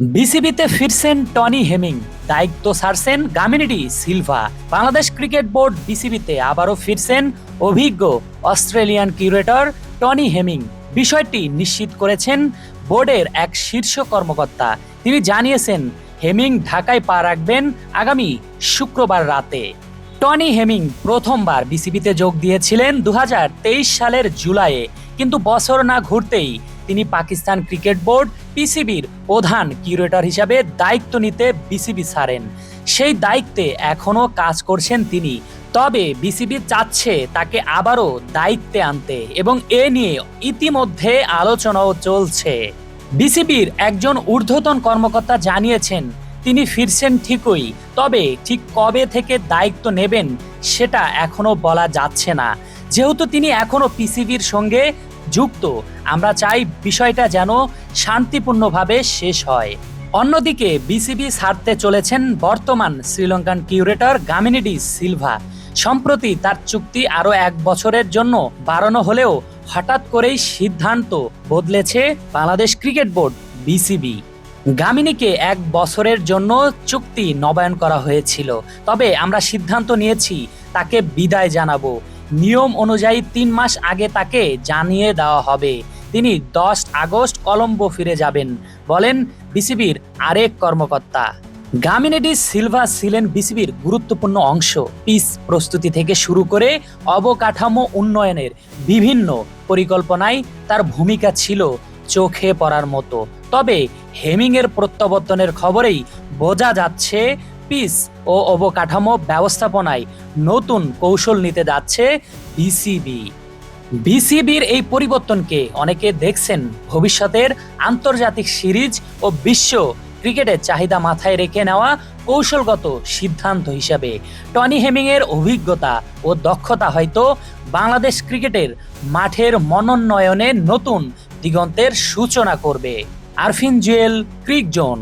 বিসিবিতে ফিরছেন Tony Hemming, দায়িত্ব ছাড়ছেন গামিনিডি সিলভা। বাংলাদেশ ক্রিকেট বোর্ড বিসিবিতে আবারও ফিরছেন অভিজ্ঞ অস্ট্রেলিয়ান কিউরেটর টনি হেমিং। বিষয়টি নিশ্চিত করেছেন বোর্ডের এক শীর্ষ কর্মকর্তা। তিনি জানিয়েছেন, হেমিং ঢাকায় পা রাখবেন আগামী শুক্রবার রাতে। টনি হেমিং প্রথমবার বিসিবিতে যোগ দিয়েছিলেন দু হাজার তেইশ সালের জুলাইয়ে, কিন্তু বছর না ঘুরতেই তিনি পাকিস্তান ক্রিকেট বোর্ড পিসিবির প্রধান কিউরেটর হিসাবে দায়িত্ব নিতে বিসিবি ছাড়েন। সেই দায়িত্বে এখনও কাজ করছেন তিনি। তবে বিসিবি চাচ্ছে তাকে আবারও দায়িত্বে আনতে এবং এ নিয়ে ইতিমধ্যে আলোচনাও চলছে। বিসিবির একজন ঊর্ধ্বতন কর্মকর্তা জানিয়েছেন, তিনি ফিরছেন ঠিকই, তবে ঠিক কবে থেকে দায়িত্ব নেবেন সেটা এখনও বলা যাচ্ছে না। যেহেতু তিনি এখনও পিসিবির সঙ্গে যুক্ত। আমরা চাই বিষয়টা যেন শান্তিপূর্ণভাবে শেষ হয়। অন্যদিকে, বিসিবি ছাড়তে চলেছেন বর্তমান শ্রীলঙ্কান কিউরেটর গামিনিডি সিলভা। সম্প্রতি তার চুক্তি আরও এক বছরের জন্য বাড়ানো হলেও হঠাৎ করেই সিদ্ধান্ত বদলেছে বাংলাদেশ ক্রিকেট বোর্ড, বিসিবি। গামিনীকে এক বছরের জন্য চুক্তি নবায়ন করা হয়েছিল। তবে আমরা সিদ্ধান্ত নিয়েছি, তাকে বিদায় জানাব। নিয়ম অনুযায়ী তিন মাস আগে তাকে জানিয়ে দেওয়া হবে। তিনি দশ আগস্ট কলম্বো ফিরে যাবেন, বলেন বিসিবির আরেক কর্মকর্তা। গামিনেডি সিলভা ছিলেন বিসিবির গুরুত্বপূর্ণ অংশ। পিস প্রস্তুতি থেকে শুরু করে অবকাঠামো উন্নয়নের বিভিন্ন পরিকল্পনায় তার ভূমিকা ছিল চোখে পড়ার মতো। তবে হেমিংয়ের প্রত্যাবর্তনের খবরেই বোঝা যাচ্ছে পিস ও অবকাঠামো ব্যবস্থাপনায় নতুন কৌশল নিতে যাচ্ছে বিসিবি বিসিবির এই পরিবর্তনকে অনেকে দেখছেন ভবিষ্যতের আন্তর্জাতিক সিরিজ ও বিশ্ব ক্রিকেটের চাহিদা মাথায় রেখে নেওয়া কৌশলগত সিদ্ধান্ত হিসাবে। টনি হেমিংয়ের অভিজ্ঞতা ও দক্ষতা হয়তো বাংলাদেশ ক্রিকেটের মাঠের মনোন্নয়নে নতুন দিগন্তের সূচনা করবে। আরফিন জুয়েল ক্রিক জোন